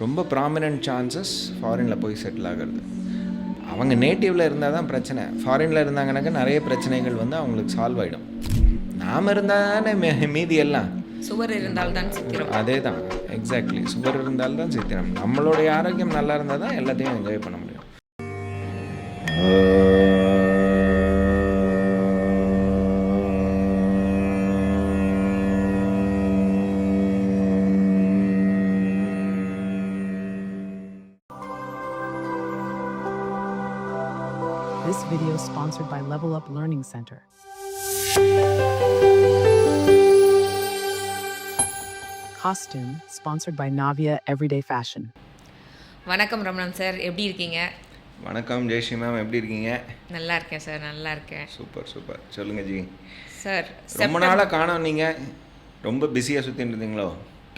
ரொம்ப prominent chances ஃபாரினில் போய் செட்டில் ஆகிறது. அவங்க நேட்டிவில் இருந்தால் தான் பிரச்சனை. ஃபாரினில் இருந்தாங்கனாக்கா நிறைய பிரச்சனைகள் வந்து அவங்களுக்கு சால்வ் ஆகிடும் நாம் இருந்தால் தானே மீ- மீதி எல்லாம். சுவர் இருந்தால்தான் சித்திரம். அதே தான் எக்ஸாக்ட்லி சுவர் இருந்தால்தான் சித்திரம். நம்மளுடைய ஆரோக்கியம் நல்லா இருந்தால் தான் எல்லாத்தையும் என்ஜாய் பண்ண முடியும். Video sponsored by Level Up Learning Center. Costume sponsored by Navia Everyday Fashion. வணக்கம் ரமணன் சார் எப்படி இருக்கீங்க? வணக்கம் ஜெயஸ்ரீ மேம் எப்படி இருக்கீங்க? நல்லா இருக்கேன் சார் நல்லா இருக்கேன். Super super. சொல்லுங்கள் ஜி. சார் ரொம்ப நாளாக காணோம் நீங்கள் ரொம்ப பிஸியாக சுற்றிட்டு இருந்தீங்களோ?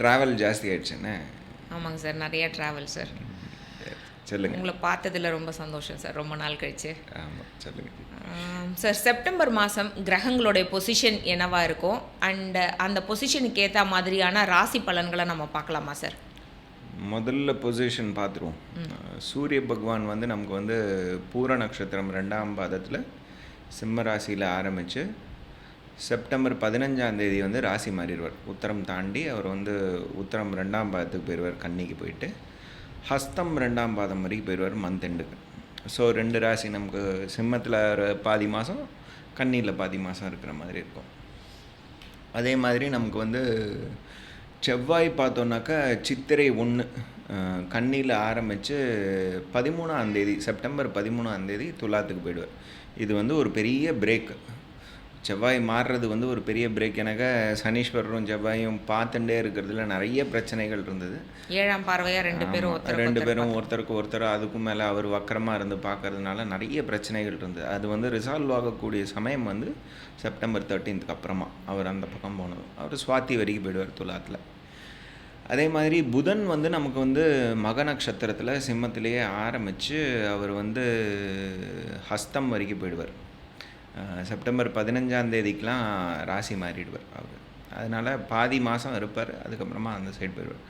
ட்ராவல் ஜாஸ்தி ஆயிடுச்சுன்னு ஆமாங்க சார் நிறைய ட்ராவல் சார். சொல்லுங்கள் உங்களை பார்த்ததுல ரொம்ப சந்தோஷம் சார். ரொம்ப நாள் கழிச்சு. ஆமாம் சொல்லுங்கள் சார் செப்டம்பர் மாதம் கிரகங்களுடைய பொசிஷன் என்னவா இருக்கும்? அண்ட் அந்த பொசிஷனுக்கு ஏற்ற மாதிரியான ராசி பலன்களை நம்ம பார்க்கலாமா சார்? முதல்ல பொசிஷன் பார்த்துருவோம். சூரிய பகவான் வந்து நமக்கு வந்து பூர நட்சத்திரம் ரெண்டாம் பாதத்தில் சிம்ம ராசியில் ஆரம்பித்து செப்டம்பர் பதினஞ்சாம் தேதி வந்து ராசி மாறிடுவார். உத்தரம் தாண்டி அவர் வந்து உத்தரம் ரெண்டாம் பாதத்துக்கு போயிடுவார் கன்னிக்கு போயிட்டு. ஹஸ்தம் ரெண்டாம் பாதம் வரைக்கும் போயிடுவார் மந்த் எண்டுக்கு ஸோ ரெண்டு ராசி நமக்கு சிம்மத்தில் ஒரு பாதி மாதம் கண்ணியில் பாதி மாதம் இருக்கிற மாதிரி இருக்கும். அதே மாதிரி நமக்கு வந்து செவ்வாய் பார்த்தோன்னாக்கா சித்திரை ஒன்று கண்ணியில் ஆரம்பித்து பதிமூணாம் தேதி செப்டம்பர் பதிமூணாம் தேதி துலாத்துக்கு போயிடுவார். இது வந்து ஒரு பெரிய பிரேக் செவ்வாய் மாறுறது வந்து ஒரு பெரிய பிரேக் எனக்கு சனீஸ்வரரும் செவ்வாயும் பார்த்துட்டே இருக்கிறதுல நிறைய பிரச்சனைகள் இருந்தது. ஏழாம் பார்வையா ரெண்டு பேரும் ரெண்டு பேரும் ஒருத்தருக்கு ஒருத்தர் அதுக்கும் மேலே அவர் வக்கரமாக இருந்து பார்க்கறதுனால நிறைய பிரச்சனைகள் இருந்தது. அது வந்து ரிசால்வ் ஆகக்கூடிய சமயம் வந்து செப்டம்பர் தேர்ட்டீன்த்துக்கு அப்புறமா அவர் அந்த பக்கம் போனது அவர் சுவாதி வரைக்கும் போயிடுவார் துலாத்தில். அதே மாதிரி புதன் வந்து நமக்கு வந்து மக நட்சத்திரத்தில் சிம்மத்திலேயே ஆரம்பித்து அவர் வந்து ஹஸ்தம் வரைக்கும் போயிடுவார். செப்டம்பர் பதினஞ்சாம் தேதிக்கெலாம் ராசி மாறிடுவார் அவர். அதனால் பாதி மாதம் இருப்பார் அதுக்கப்புறமா அந்த சைடு போயிடுவார்.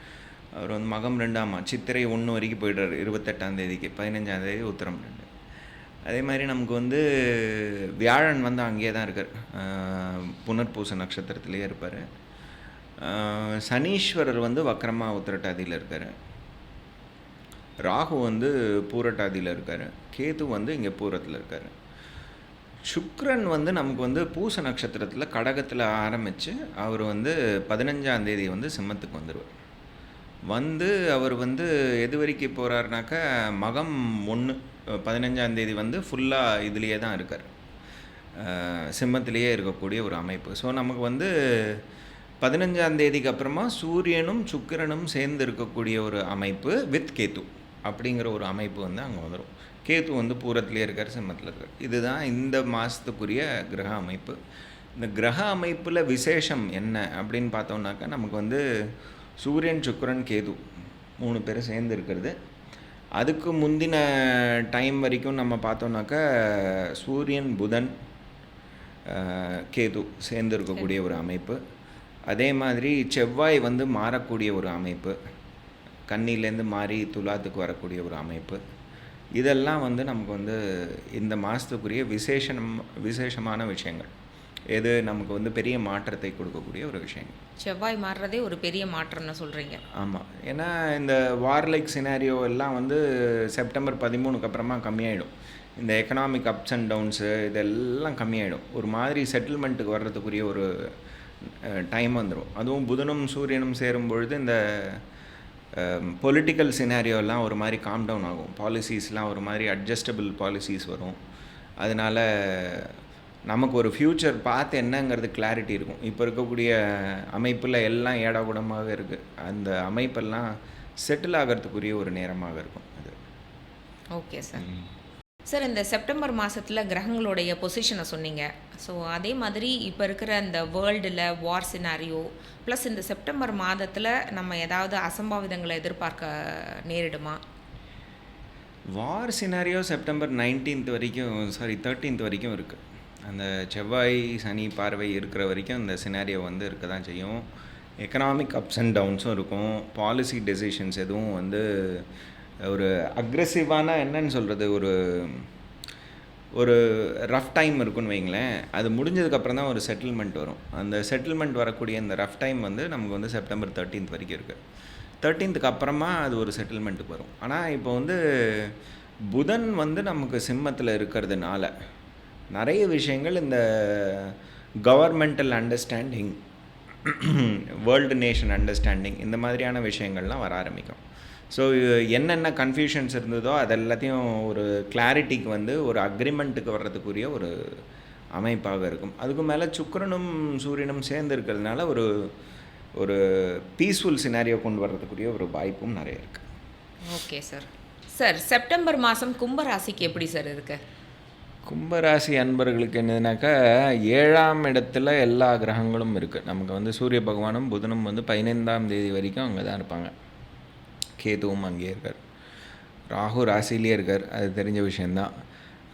அவர் வந்து மகம் ரெண்டாமா சித்திரை ஒன்று வரைக்கும் போயிடுறார் இருபத்தெட்டாம் தேதிக்கு பதினஞ்சாம் தேதி உத்தரம் ரெண்டு. அதே மாதிரி நமக்கு வந்து வியாழன் வந்து அங்கேயே தான் இருக்கார். புனர்பூச நட்சத்திரத்திலேயே இருப்பார். சனீஸ்வரர் வந்து வக்கரமாக உத்திரட்டாதியில் இருக்கார். ராகு வந்து பூரட்டாதியில் இருக்கார். கேது வந்து இங்கே பூரத்தில் இருக்கார். சுக்ரன் வந்து நமக்கு வந்து பூச நட்சத்திரத்தில் கடகத்தில் ஆரம்பித்து அவர் வந்து பதினஞ்சாம் தேதி வந்து சிம்மத்துக்கு வந்துடுவார் வந்து அவர் வந்து எது வரைக்கும் போகிறாருனாக்கா மகம் ஒன்று பதினஞ்சாம் தேதி வந்து ஃபுல்லாக இதுலேயே தான் இருக்கார். சிம்மத்திலேயே இருக்கக்கூடிய ஒரு அமைப்பு. ஸோ நமக்கு வந்து பதினஞ்சாம் தேதிக்கு அப்புறமா சூரியனும் சுக்கிரனும் சேர்ந்து இருக்கக்கூடிய ஒரு அமைப்பு வித் கேத்து அப்படிங்கிற ஒரு அமைப்பு வந்து அங்கே வந்துடும் கேத்து வந்து பூரத்துலேயே இருக்கார் சிம்மத்தில் இருக்கார். இதுதான் இந்த மாதத்துக்குரிய கிரக அமைப்பு. இந்த கிரக அமைப்பில் விசேஷம் என்ன அப்படின்னு பார்த்தோம்னாக்கா நமக்கு வந்து சூரியன் சுக்கரன் கேது மூணு பேரும் சேர்ந்து இருக்கிறது. அதுக்கு முந்தின டைம் வரைக்கும் நம்ம பார்த்தோம்னாக்கா சூரியன் புதன் கேது சேர்ந்து இருக்கக்கூடிய ஒரு அமைப்பு. அதே மாதிரி செவ்வாய் வந்து மாறக்கூடிய ஒரு அமைப்பு. கன்னிலேருந்து மாறி துலாத்துக்கு வரக்கூடிய ஒரு அமைப்பு. இதெல்லாம் வந்து நமக்கு வந்து இந்த மாதத்துக்குரிய விசேஷம் விசேஷமான விஷயங்கள். எது நமக்கு வந்து பெரிய மாற்றத்தை கொடுக்கக்கூடிய ஒரு விஷயங்கள். செவ்வாய் மாறுறதே ஒரு பெரிய மாற்றம்னு சொல்றீங்க. ஆமாம் ஏன்னா இந்த வார்லைக் சினாரியோ எல்லாம் வந்து செப்டம்பர் பதிமூணுக்கு அப்புறமா கம்மியாயிடும். இந்த எக்கனாமிக் அப்ஸ் அண்ட் டவுன்ஸு இதெல்லாம் கம்மியாயிடும். ஒரு மாதிரி செட்டில்மெண்ட்டுக்கு வர்றதுக்குரிய ஒரு டைம் வந்துடும் அதுவும் புதனும் சூரியனும் சேரும் பொழுது இந்த பொலிட்டிக்கல் சினாரியோலாம் ஒரு மாதிரி காம் டவுன் ஆகும். பாலிசிஸ்லாம் ஒரு மாதிரி அட்ஜஸ்டபிள் பாலிசிஸ் வரும். அதனால் நமக்கு ஒரு ஃப்யூச்சர் பார்த்து என்னங்கிறது கிளாரிட்டி இருக்கும். இப்போ இருக்கக்கூடிய அமைப்பில் எல்லாம் ஏடாகுடமாக இருக்குது அந்த அமைப்பெல்லாம் செட்டில் ஆகிறதுக்குரிய ஒரு நேரமாக இருக்கும் அது. ஓகே சார் சார் இந்த செப்டம்பர் மாதத்தில் கிரகங்களுடைய பொசிஷனை சொன்னீங்க. ஸோ அதே மாதிரி இப்போ இருக்கிற இந்த வேர்ல்டில் வார் சினாரியோ ப்ளஸ் இந்த செப்டம்பர் மாதத்தில் நம்ம ஏதாவது அசம்பாவிதங்களை எதிர்பார்க்க நேரிடுமா? வார் சினாரியோ செப்டம்பர் நைன்டீன்த் வரைக்கும் சாரி தேர்ட்டீன்த் வரைக்கும் இருக்குது அந்த செவ்வாய் சனி பார்வை இருக்கிற வரைக்கும் இந்த சினாரியோ வந்து இருக்க தான் செய்யும் எக்கனாமிக் அப்ஸ் அண்ட் டவுன்ஸும் இருக்கும். பாலிசி டெசிஷன்ஸ் எதுவும் வந்து ஒரு அக்ரெசிவான என்னன்னு சொல்கிறது ஒரு ஒரு ரஃப் டைம் இருக்குன்னு வைங்களேன். அது முடிஞ்சதுக்கப்புறம் தான் ஒரு செட்டில்மெண்ட் வரும். அந்த செட்டில்மெண்ட் வரக்கூடிய இந்த ரஃப் டைம் வந்து நமக்கு வந்து செப்டம்பர் தேர்ட்டீன்த் வரைக்கும் இருக்குது தேர்ட்டீன்த்துக்கு அப்புறமா அது ஒரு செட்டில்மெண்ட்டுக்கு வரும். ஆனால் இப்போ வந்து புதன் வந்து நமக்கு சிம்மத்தில் இருக்கிறதுனால நிறைய விஷயங்கள் இந்த governmental understanding world nation understanding இந்த மாதிரியான விஷயங்கள்லாம் வர ஆரம்பிக்கும். ஸோ என்னென்ன கன்ஃபியூஷன்ஸ் இருந்ததோ அது எல்லாத்தையும் ஒரு கிளாரிட்டிக்கு வந்து ஒரு அக்ரிமெண்ட்டுக்கு வர்றதுக்குரிய ஒரு அமைப்பாக இருக்கும். அதுக்கு மேலே சுக்கிரனும் சூரியனும் சேர்ந்து இருக்கிறதுனால ஒரு ஒரு பீஸ்ஃபுல் சினாரியோ கொண்டு வர்றதுக்குரிய ஒரு வாய்ப்பும் நிறைய இருக்குது ஓகே சார் சார் செப்டம்பர் மாதம் கும்பராசிக்கு எப்படி சார் இருக்கு? கும்பராசி அன்பர்களுக்கு என்னதுனாக்கா ஏழாம் இடத்துல எல்லா கிரகங்களும் இருக்குது நமக்கு வந்து சூரிய பகவானும் புதனும் வந்து பதினைந்தாம் தேதி வரைக்கும் அங்கே தான் இருப்பாங்க. கேதுவும் அங்கே இருக்கார். ராகு ராசிலேயே இருக்கார். அது தெரிஞ்ச விஷயந்தான்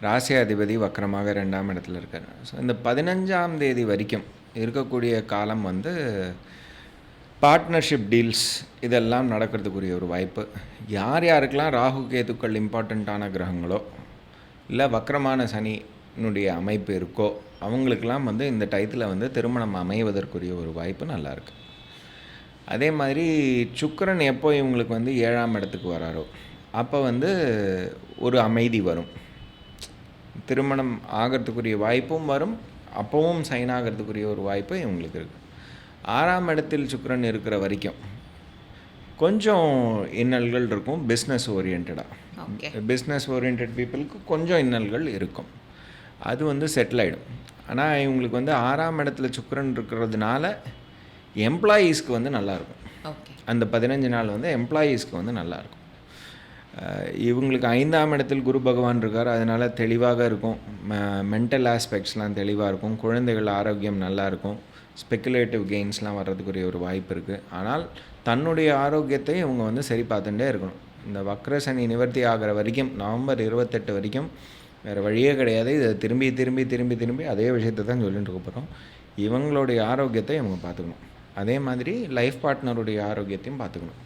ராசி அதிபதி வக்கரமாக ரெண்டாம் இடத்துல இருக்கார். ஸோ இந்த பதினஞ்சாம் தேதி வரைக்கும் இருக்கக்கூடிய காலம் வந்து பார்ட்னர்ஷிப் டீல்ஸ் இதெல்லாம் நடக்கிறதுக்குரிய ஒரு வாய்ப்பு. யார் யாருக்கெல்லாம் ராகு கேதுக்கள் இம்பார்ட்டண்ட்டான கிரகங்களோ இல்லை வக்கரமான சனியினுடைய அமைப்பு இருக்கோ அவங்களுக்கெல்லாம் வந்து இந்த டயத்தில் வந்து திருமணம் அமைவதற்குரிய ஒரு வாய்ப்பு நல்லாயிருக்கு அதே மாதிரி சுக்கிரன் எப்போ இவங்களுக்கு வந்து ஏழாம் இடத்துக்கு வராரோ அப்போ வந்து ஒரு அமைதி வரும். திருமணம் ஆகிறதுக்குரிய வாய்ப்பும் வரும். அப்போவும் சைன் ஆகிறதுக்குரிய ஒரு வாய்ப்பு இவங்களுக்கு இருக்குது ஆறாம் இடத்தில் சுக்கிரன் இருக்கிற வரைக்கும் கொஞ்சம் இன்னல்கள் இருக்கும் பிஸ்னஸ் ஓரியன்டாக பிஸ்னஸ் ஓரியன்ட் பீப்புளுக்கு கொஞ்சம் இன்னல்கள் இருக்கும். அது வந்து செட்டில் ஆகிடும் ஆனால் இவங்களுக்கு வந்து ஆறாம் இடத்துல சுக்கிரன் இருக்கிறதுனால எம்ப்ளாயீஸ்க்கு வந்து நல்லாயிருக்கும். அந்த பதினஞ்சு நாள் வந்து எம்ப்ளாயீஸ்க்கு வந்து நல்லாயிருக்கும். இவங்களுக்கு ஐந்தாம் இடத்தில் குரு பகவான் இருக்கார். அதனால் தெளிவாக இருக்கும். மென்டல் ஆஸ்பெக்ட்ஸ்லாம் தெளிவாக இருக்கும். குழந்தைகள் ஆரோக்கியம் நல்லா இருக்கும் ஸ்பெக்குலேட்டிவ் கெயின்ஸ்லாம் வர்றதுக்குரிய ஒரு வாய்ப்பு இருக்குது ஆனால் தன்னுடைய ஆரோக்கியத்தை இவங்க வந்து சரி பார்த்துட்டே இருக்கணும். இந்த வக்ரசனி நிவர்த்தி ஆகிற வரைக்கும் நவம்பர் இருபத்தெட்டு வரைக்கும் வேறு வழியே கிடையாது. இதை திரும்பி திரும்பி திரும்பி திரும்பி அதே விஷயத்தை தான் சொல்லிட்டு இருக்க போகிறோம் இவங்களுடைய ஆரோக்கியத்தை இவங்க பார்த்துக்கணும். அதே மாதிரி லைஃப் பார்ட்னருடைய ஆரோக்கியத்தையும் பார்த்துக்கணும்.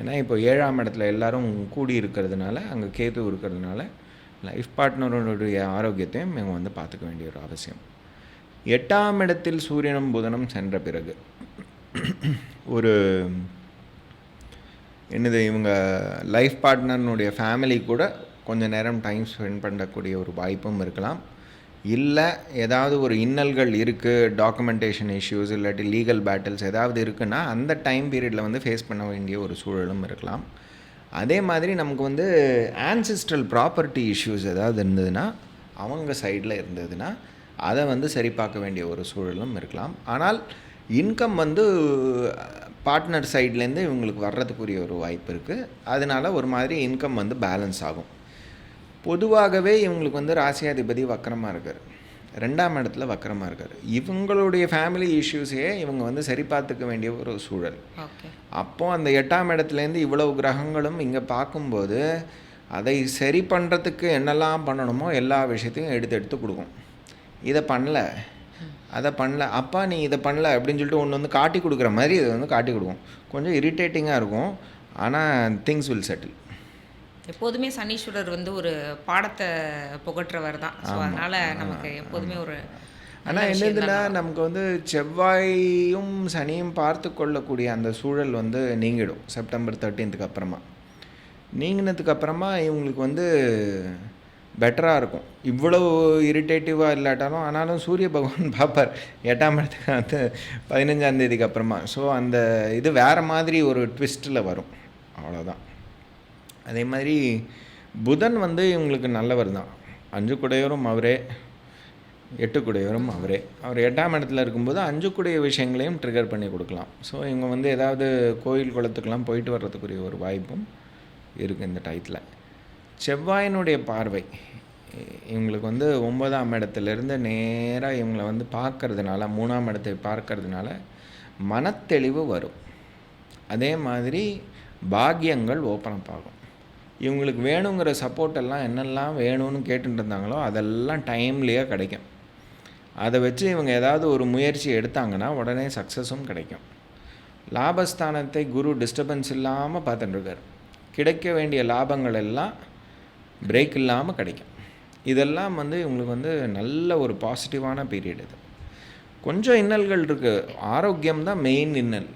ஏன்னா இப்போ ஏழாம் இடத்துல எல்லாரும் கூடி இருக்கிறதுனால அங்கே கேது இருக்கிறதுனால லைஃப் பார்ட்னருடைய ஆரோக்கியத்தையும் இவங்க வந்து பார்த்துக்க வேண்டிய ஒரு அவசியம். எட்டாம் இடத்தில் சூரியனும் புதனும் சென்ற பிறகு ஒரு என்னது இவங்க லைஃப் பார்ட்னர்னுடைய ஃபேமிலி கூட கொஞ்சம் நேரம் டைம் ஸ்பெண்ட் பண்ணக்கூடிய ஒரு வாய்ப்பும் இருக்கலாம். இல்லை ஏதாவது ஒரு இன்னல்கள் இருக்குது டாக்குமெண்டேஷன் இஷ்யூஸ் இல்லாட்டி லீகல் பேட்டில்ஸ் ஏதாவது இருக்குன்னா அந்த டைம் பீரியடில் வந்து ஃபேஸ் பண்ண வேண்டிய ஒரு சூழலும் இருக்கலாம். அதே மாதிரி நமக்கு வந்து ஆன்சிஸ்ட்ரல் ப்ராப்பர்ட்டி இஷ்யூஸ் ஏதாவது இருந்ததுன்னா அவங்க சைடில் இருந்ததுன்னா அதை வந்து சரி பார்க்க வேண்டிய ஒரு சூழலும் இருக்கலாம். ஆனால் இன்கம் வந்து பார்ட்னர் சைட்லேருந்து இவங்களுக்கு வர்றதுக்குரிய ஒரு வாய்ப்பு இருக்குது அதனால ஒரு மாதிரி இன்கம் வந்து பேலன்ஸ் ஆகும். பொதுவாகவே இவங்களுக்கு வந்து ராசியாதிபதி வக்கரமாக இருக்கார். ரெண்டாம் இடத்துல வக்கரமாக இருக்கார். இவங்களுடைய ஃபேமிலி இஷ்யூஸையே இவங்க வந்து சரி பார்த்துக்க வேண்டிய ஒரு சூழல். ஓகே அப்போ அந்த எட்டாம் இடத்துலேருந்து இவ்வளவு கிரகங்களும் இங்கே பார்க்கும்போது அதை சரி பண்ணுறதுக்கு என்னெல்லாம் பண்ணணுமோ எல்லா விஷயத்தையும் எடுத்து எடுத்து கொடுக்கும். இதை பண்ணல. அதை பண்ணல. அப்பா நீ இதை பண்ணல அப்படின்னு சொல்லிட்டு ஒன்று வந்து காட்டி கொடுக்குற மாதிரி இதை வந்து காட்டி கொடுக்கும். கொஞ்சம் இரிட்டேட்டிங்காக இருக்கும். ஆனால் திங்ஸ் வில் செட்டில் எப்போதுமே சனீஸ்வரர் வந்து ஒரு பாடத்தை புகற்றவர் தான். ஸோ அதனால நமக்கு எப்போதுமே ஒரு ஆனால் என்னதுன்னா தான். நமக்கு வந்து செவ்வாயும் சனியும் பார்த்து கொள்ளக்கூடிய அந்த சூழல் வந்து நீங்கிடும் செப்டம்பர் தேர்ட்டீன்த்துக்கு அப்புறமா. நீங்கினதுக்கு அப்புறமா இவங்களுக்கு வந்து பெட்டராக இருக்கும். இவ்வளவு இரிட்டேட்டிவாக இல்லாட்டாலும் ஆனாலும் சூரிய பகவான் பார்ப்பார். எட்டாம் இடத்துக்கு வந்து பதினஞ்சாம் தேதிக்கு அப்புறமா. ஸோ அந்த இது வேறு மாதிரி ஒரு ட்விஸ்ட்டில் வரும். அவ்வளோதான் அதே மாதிரி புதன் வந்து இவங்களுக்கு நல்லவர் தான். அஞ்சு குடையோரும் அவரே எட்டு குடையோரும் அவரே. அவர் எட்டாம் இடத்துல இருக்கும்போது அஞ்சு குடைய விஷயங்களையும் ட்ரிகர் பண்ணி கொடுக்கலாம். ஸோ இவங்க வந்து ஏதாவது கோயில் குளத்துக்கெல்லாம் போயிட்டு வர்றதுக்குரிய ஒரு வாய்ப்பும் இருக்குது இந்த டயத்தில் செவ்வாயினுடைய பார்வை இவங்களுக்கு வந்து ஒன்பதாம் இடத்துலேருந்து நேராக இவங்களை வந்து பார்க்கறதுனால மூணாம் இடத்தை பார்க்கறதுனால மனத்தெளிவு வரும். அதே மாதிரி பாக்கியங்கள் ஓப்பன் அப் ஆகும். இவங்களுக்கு வேணுங்கிற சப்போர்ட் எல்லாம் என்னெல்லாம் வேணும்னு கேட்டுட்டு இருந்தாங்களோ அதெல்லாம் டைம்லியாக கிடைக்கும். அதை வச்சு இவங்க ஏதாவது ஒரு முயற்சி எடுத்தாங்கன்னா உடனே சக்ஸஸும் கிடைக்கும். லாபஸ்தானத்தை குரு டிஸ்டர்பன்ஸ் இல்லாமல் பார்த்துட்டுருக்கார். கிடைக்க வேண்டிய லாபங்கள் எல்லாம் பிரேக் இல்லாமல் கிடைக்கும். இதெல்லாம் வந்து இவங்களுக்கு வந்து நல்ல ஒரு பாசிட்டிவான பீரியட் இது. கொஞ்சம் இன்னல்கள் இருக்குது ஆரோக்கியம் தான் மெயின் இன்னல்.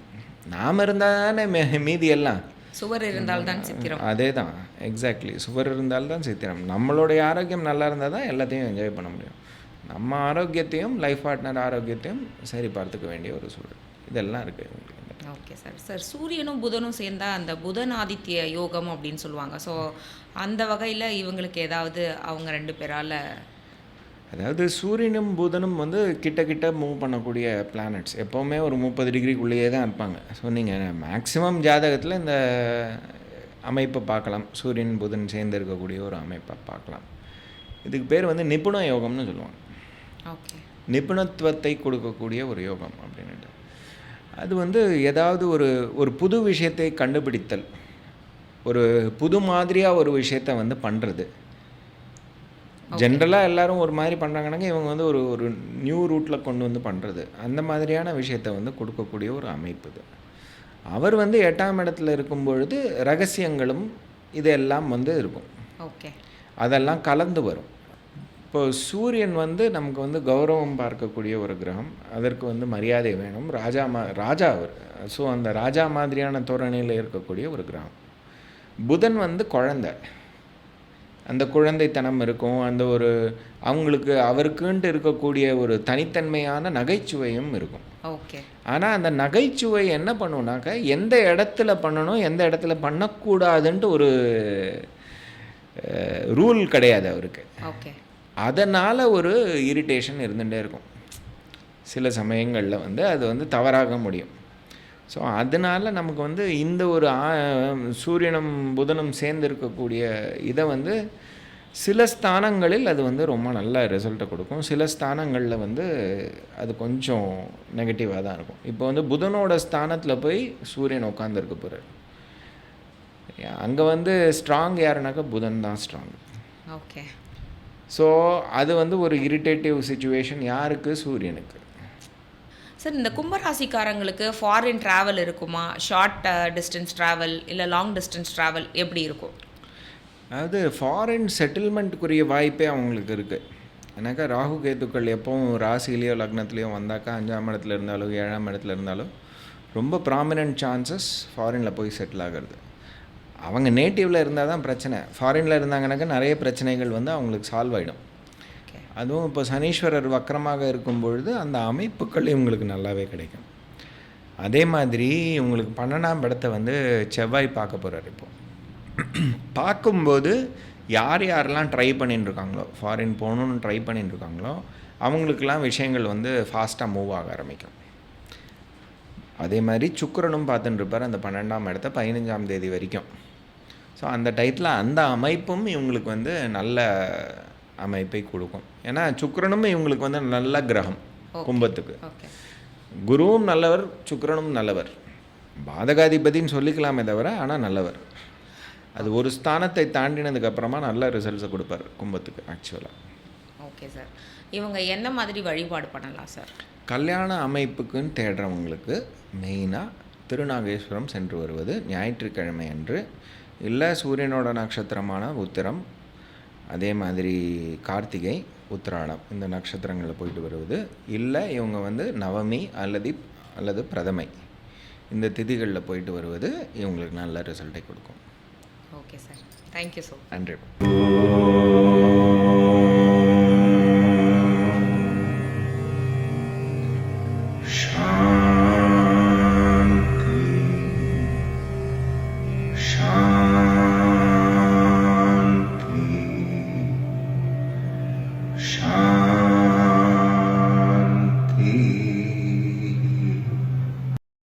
நாம் இருந்தால் தானே மீதி எல்லாம். சுவர் இருந்தால்தான் சித்திரம். அதே தான் எக்ஸாக்ட்லி சுவர் இருந்தால்தான் சித்திரம். நம்மளுடைய ஆரோக்கியம் நல்லா இருந்தால் தான் எல்லாத்தையும் என்ஜாய் பண்ண முடியும். நம்ம ஆரோக்கியத்தையும் லைஃப் பார்ட்னர் ஆரோக்கியத்தையும் சரி பார்த்துக்க வேண்டிய ஒரு சூழல். இதெல்லாம் இருக்குது ஓகே சார் சார் சூரியனும் புதனும் சேர்ந்தா அந்த புதன் ஆதித்ய யோகம் அப்படின்னு சொல்லுவாங்க. ஸோ அந்த வகையில் இவங்களுக்கு ஏதாவது அவங்க ரெண்டு பேரால் அதாவது சூரியனும் புதனும் வந்து கிட்ட கிட்ட மூவ் பண்ணக்கூடிய பிளானட்ஸ் எப்போவுமே ஒரு முப்பது டிகிரிக்குள்ளேயே தான் இருப்பாங்க. ஸோ நீங்கள் மேக்ஸிமம் ஜாதகத்தில் இந்த அமைப்பை பார்க்கலாம். சூரியன் புதன் சேர்ந்து இருக்கக்கூடிய ஒரு அமைப்பை பார்க்கலாம். இதுக்கு பேர் வந்து நிபுண யோகம்னு சொல்லுவாங்க. நிபுணத்துவத்தை கொடுக்கக்கூடிய ஒரு யோகம் அப்படின்ட்டு அது வந்து ஏதாவது ஒரு ஒரு புது விஷயத்தை கண்டுபிடித்தல். ஒரு புது மாதிரியாக ஒரு விஷயத்தை வந்து பண்ணுறது ஜென்ரலாக எல்லாரும் ஒரு மாதிரி பண்ணுறாங்கன்னாங்க இவங்க வந்து ஒரு ஒரு நியூ ரூட்டில் கொண்டு வந்து பண்ணுறது அந்த மாதிரியான விஷயத்தை வந்து கொடுக்கக்கூடிய ஒரு அமைப்பு இது. அவர் வந்து எட்டாம் இடத்துல இருக்கும் பொழுது ரகசியங்களும் இதெல்லாம் வந்து இருக்கும். ஓகே அதெல்லாம் கலந்து வரும். இப்போ சூரியன் வந்து நமக்கு வந்து கௌரவம் பார்க்கக்கூடிய ஒரு கிரகம். அதற்கு வந்து மரியாதை வேணும். ராஜா மா ராஜா அவர். ஸோ அந்த ராஜா மாதிரியான தோரணையில் இருக்கக்கூடிய ஒரு கிரகம். புதன் வந்து குழந்தை. அந்த குழந்தைத்தனம் இருக்கும். அந்த ஒரு அவங்களுக்கு அவருக்குன்ட்டு இருக்கக்கூடிய ஒரு தனித்தன்மையான நகைச்சுவையும் இருக்கும். ஓகே. ஆனால் அந்த நகைச்சுவை என்ன பண்ணுனாக்கா எந்த இடத்துல பண்ணணும் எந்த இடத்துல பண்ணக்கூடாதுன்ட்டு ஒரு ரூல் கிடையாது அவருக்கு. ஓகே. அதனால் ஒரு இரிட்டேஷன் இருந்துகிட்டே இருக்கும். சில சமயங்களில் வந்து அது வந்து தவறாக முடியும். ஸோ அதனால் நமக்கு வந்து இந்த ஒரு சூரியனும் புதனும் சேர்ந்து இருக்கக்கூடிய இதை வந்து சில ஸ்தானங்களில் அது வந்து ரொம்ப நல்ல ரிசல்ட்டை கொடுக்கும். சில ஸ்தானங்களில் வந்து அது கொஞ்சம் நெகட்டிவாக தான் இருக்கும். இப்போ வந்து புதனோட ஸ்தானத்தில் போய் சூரியன் உட்காந்துருக்க போகிறார் அங்கே வந்து ஸ்ட்ராங் யாருனாக்கா புதன் தான் ஸ்ட்ராங் ஓகே ஸோ அது வந்து ஒரு இரிட்டேட்டிவ் சுச்சுவேஷன் யாருக்கு? சூரியனுக்கு. சார் இந்த கும்பராசிக்காரங்களுக்கு ஃபாரின் ட்ராவல் இருக்குமா? ஷார்ட் டிஸ்டன்ஸ் ட்ராவல் இல்லை லாங் டிஸ்டன்ஸ் ட்ராவல் எப்படி இருக்கும்? அதாவது ஃபாரின் செட்டில்மெண்ட்டுக்குரிய வாய்ப்பே அவங்களுக்கு இருக்குது ஏன்னாக்கா ராகு கேத்துக்கள் எப்பவும் ராசிலேயோ லக்னத்துலேயோ வந்தாக்கா அஞ்சாம் இடத்துல இருந்தாலும் ஏழாம் இடத்துல இருந்தாலும் ரொம்ப ப்ராமினன்ட் சான்சஸ் ஃபாரினில் போய் செட்டில் ஆகிறது. அவங்க நேட்டிவில் இருந்தால் தான் பிரச்சனை. ஃபாரினில் இருந்தாங்கனாக்கா நிறைய பிரச்சனைகள் வந்து அவங்களுக்கு சால்வ் ஆகிடும் அதுவும் இப்போ சனீஸ்வரர் வக்கரமாக இருக்கும் பொழுது அந்த அமைப்புகள் இவங்களுக்கு நல்லாவே கிடைக்கும். அதே மாதிரி இவங்களுக்கு பன்னெண்டாம் இடத்த வந்து செவ்வாய் பார்க்க போகிறார் இப்போ. பார்க்கும்போது யார் யாரெல்லாம் ட்ரை பண்ணிட்டு இருக்காங்களோ ஃபாரின் போகணுன்னு ட்ரை பண்ணிட்டு இருக்காங்களோ அவங்களுக்கெல்லாம் விஷயங்கள் வந்து ஃபாஸ்ட்டாக மூவ் ஆக ஆரம்பிக்கும். அதே மாதிரி சுக்கரனும் பார்த்துட்டுருப்பார் அந்த பன்னெண்டாம் இடத்த பதினஞ்சாம் தேதி வரைக்கும். ஸோ அந்த டயத்தில் அந்த அமைப்பும் இவங்களுக்கு வந்து நல்ல அமைப்பை கொடுக்கும். ஏன்னா சுக்கிரனும் இவங்களுக்கு வந்து நல்ல கிரகம் கும்பத்துக்கு. குருவும் நல்லவர் சுக்கிரனும் நல்லவர். பாதகாதிபதின்னு சொல்லிக்கலாமே தவிர ஆனால் நல்லவர். அது ஒரு ஸ்தானத்தை தாண்டினதுக்கு அப்புறமா நல்ல ரிசல்ட்ஸை கொடுப்பார் கும்பத்துக்கு ஆக்சுவலாக ஓகே சார் இவங்க என்ன மாதிரி வழிபாடு பண்ணலாம் சார் கல்யாண அமைப்புக்குன்னு தேடுறவங்களுக்கு மெயினாக திருநாகேஸ்வரம் சென்று வருவது ஞாயிற்றுக்கிழமை அன்று இல்லை சூரியனோட நட்சத்திரமான உத்திரம் அதே மாதிரி கார்த்திகை உத்திராடம் இந்த நட்சத்திரங்களில் போயிட்டு வருவது. இல்லை இவங்க வந்து நவமி அல்லது அல்லது பிரதமை. இந்த திதிகளில் போயிட்டு வருவது இவங்களுக்கு நல்ல ரிசல்ட்டை கொடுக்கும். ஓகே சார் தேங்க்யூ ஸோ நன்றி.